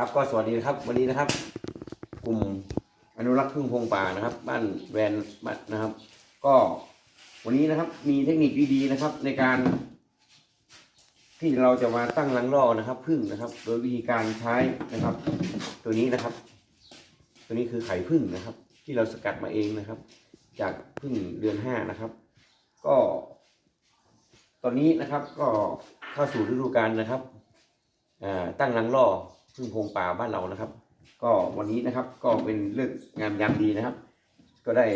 ครับก็สวัสดีนะครับวันนี้นะครับ กลุ่มอนุรักษ์พึ่งพงป่านะครับ บ้านแวนบัดนนะครับ ก็วันนี้นะครับ มีเทคนิคดีๆนะครับ ในการ ที่เราจะมาตั้งรังล่อนะครับพึ่งนะครับ โดยวิธีการใช้นะครับ ตัวนี้นะครับ ตัวนี้คือไข่พึ่งนะครับ ที่เราสกัดมาเองนะครับ จากพึ่งเดือนห้านะครับ ก็ ตอนนี้นะครับก็เข้าสู่ฤดูกาลนะครับตั้งรังล่อ พึ่งพงป่าบ้านเรานะครับ ก็วันนี้นะครับก็เป็นเรื่องงามยามดีนะครับ ก็ได้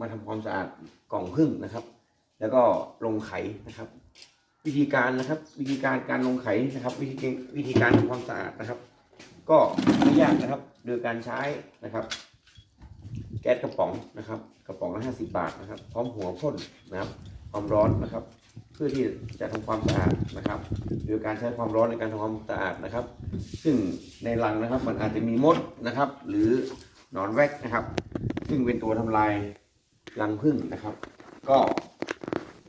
มาทำความสะอาดกล่องพึ่งนะครับ แล้วก็ลงไข่นะครับ วิธีการนะครับ วิธีการการลงไข่นะครับ วิธีวิธีการทำความสะอาดนะครับ ก็ไม่ยากนะครับโดยการใช้นะครับ แก๊สกระป๋องนะครับ กระป๋องละห้าสิบาทนะครับ พร้อมหัวพ่นนะครับ ความร้อนนะครับ พื่อที่จะทำความสะอาดนะครับโดยการใช้ความร้อนในการทำความสะอาดนะครับ ซึ่งในรังนะครับมันอาจจะมีมดนะครับ หรือหนอนแวกนะครับ ซึ่งเป็นตัวทำลายรังผึ้งนะครับ ก็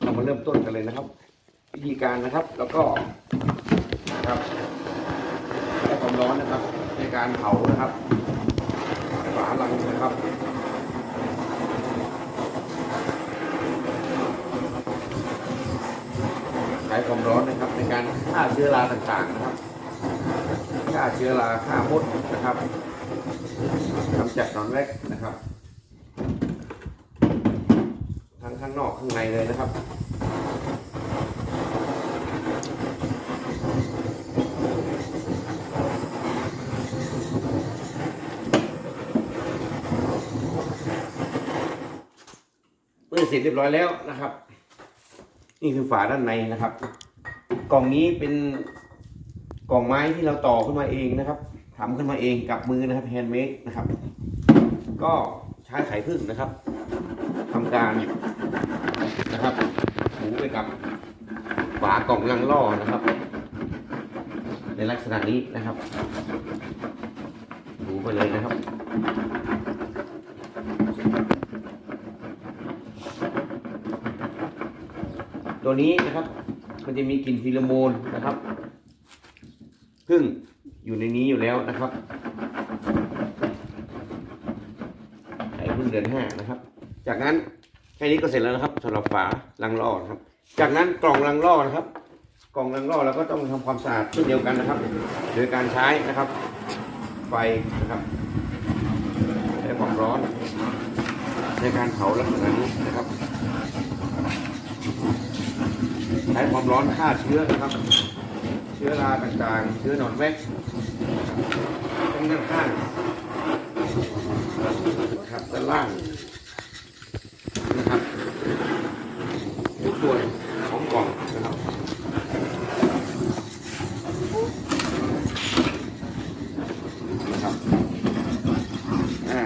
เรามาเริ่มต้นกันเลยนะครับ วิธีการนะครับแล้วก็นะครับใช้ความร้อนนะครับ ในการเผานะครับฝารังนะครับ ใช้ความร้อนนะครับ ในการฆ่าเชื้อราต่างๆนะครับฆ่าเชื้อราฆ่ามดนะครับกำจัดนอนแรกนะครับ ทั้งข้างนอกข้างในเลยนะครับเมื่อเสร็จเรียบร้อยแล้วนะครับ นี่คือฝาด้านในนะครับ กล่องนี้เป็นกล่องไม้ที่เราต่อขึ้นมาเองนะครับทำขึ้นมาเองกับมือนะครับแฮนด์เมดนะครับ ก็ใช้ไข่พึ่งนะครับทำการนะครับถูไปกับฝากล่องลังล่อนะครับ ในลักษณะนี้นะครับถูไปเลยนะครับ ตัวนี้นะครับ มันจะมีกลิ่นฟีโรโมนนะครับพึ่งอยู่ในนี้อยู่แล้วนะครับไข่พึ่งเดือนห้านะครับ จากนั้นแค่นี้ก็เสร็จแล้วนะครับสำหรับฝาลังล่อนะครับ จากนั้นกล่องลังล่อนะครับ กล่องลังล่อเราก็ต้องทำความสะอาดเช่นเดียวกันนะครับ โดยการใช้นะครับ ไฟนะครับใช้ความร้อนในการเผาลักษณะนี้นะครับ ใช้ความร้อนฆ่าเชื้อนะครับ เชื้อราต่างๆ เชื้อหนอนแวกตรงด้านข้างครับด้านล่างนะครับทุกส่วนของกล่องนะครับนะครับอ่า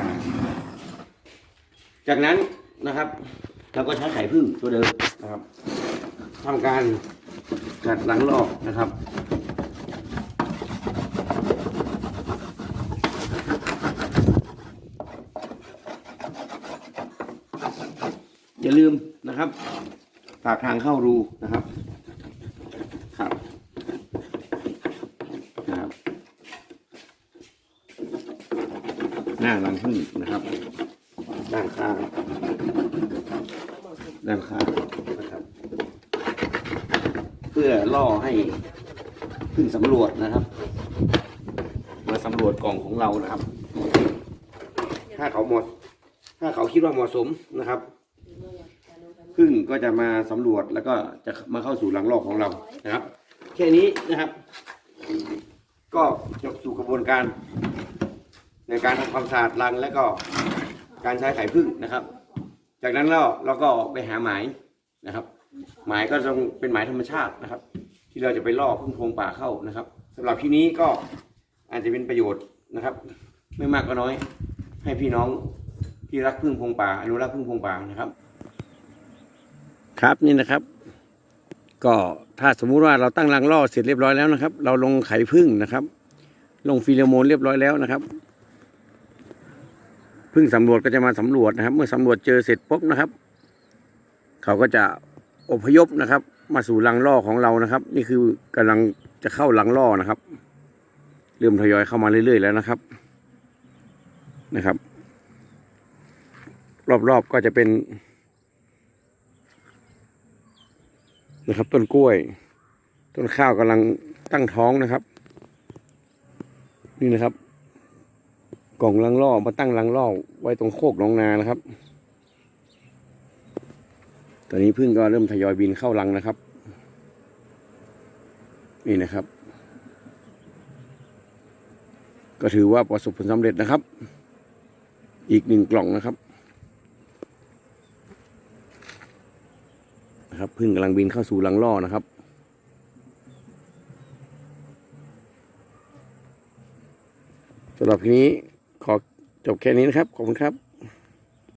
จากนั้นนะครับ เราก็ใช้ไข่พึ่งตัวเดิมนะครับ ทำการกัดหลังลอกนะครับอย่าลืมนะครับปากทางเข้ารูนะครับ ครับนะครับ หน้าหลังพึ่งนะครับ ด้านข้างด้านข้างนะครับ พื่อล่อให้ขึ้นสำรวจนะครับ มาสำรวจกล่องของเรานะครับ ถ้าเขาหมาะถ้าเขาคิดว่าเหมาะสมนะครับพึ่งก็จะมาสำรวจแล้วก็จะมาเข้าสู่หลังลอกของเรานะครับ แค่นี้นะครับ ก็จบสู่กระบวนการ ในการทำความสะอาดรังและก็การใช้ไข่พึ่งนะครับ จากนั้นเราเราก็ไปหาหมายนะครับ หมายก็ต้องเป็นหมายธรรมชาตินะครับ ที่เราจะไปล่อพึ่งโพรงป่าเข้านะครับสำหรับที่นี้ก็อาจจะเป็นประโยชน์นะครับ ไม่มากก็น้อย ให้พี่น้องที่รักพึ่งโพรงป่าอนุรักษ์พึ่งโพรงป่านะครับ ครับนี่นะครับ ก็ถ้าสมมุติว่าเราตั้งรังล่อเสร็จเรียบร้อยแล้วนะครับ เราลงไข่พึ่งนะครับ ลงฟีโรโมนเรียบร้อยแล้วนะครับพึ่งสำรวจก็จะมาสำรวจนะครับ เมื่อสำรวจเจอเสร็จปุ๊บนะครับ เขาก็จะ อพยพนะครับ มาสู่รังล่อของเรานะครับ นี่คือกำลังจะเข้ารังล่อนะครับ เริ่มทยอยเข้ามาเรื่อยๆแล้วนะครับนะครับ รอบๆก็จะเป็น นะครับ ต้นกล้วย ต้นข้าวกำลังตั้งท้องนะครับ นี่นะครับ กล่องลังล่อมาตั้งลังล่อไว้ตรงโคกหนองนานะครับ ตอนนี้พึ่งก็เริ่มทยอยบินเข้ารังนะครับ นี่นะครับ ก็ถือว่าประสบผลสำเร็จนะครับ อีกหนึ่งกล่องนะครับนะครับพึ่งกำลังบินเข้าสู่รังล่อนะครับสำหรับทีนี้ขอจบแค่นี้นะครับ ขอบคุณครับ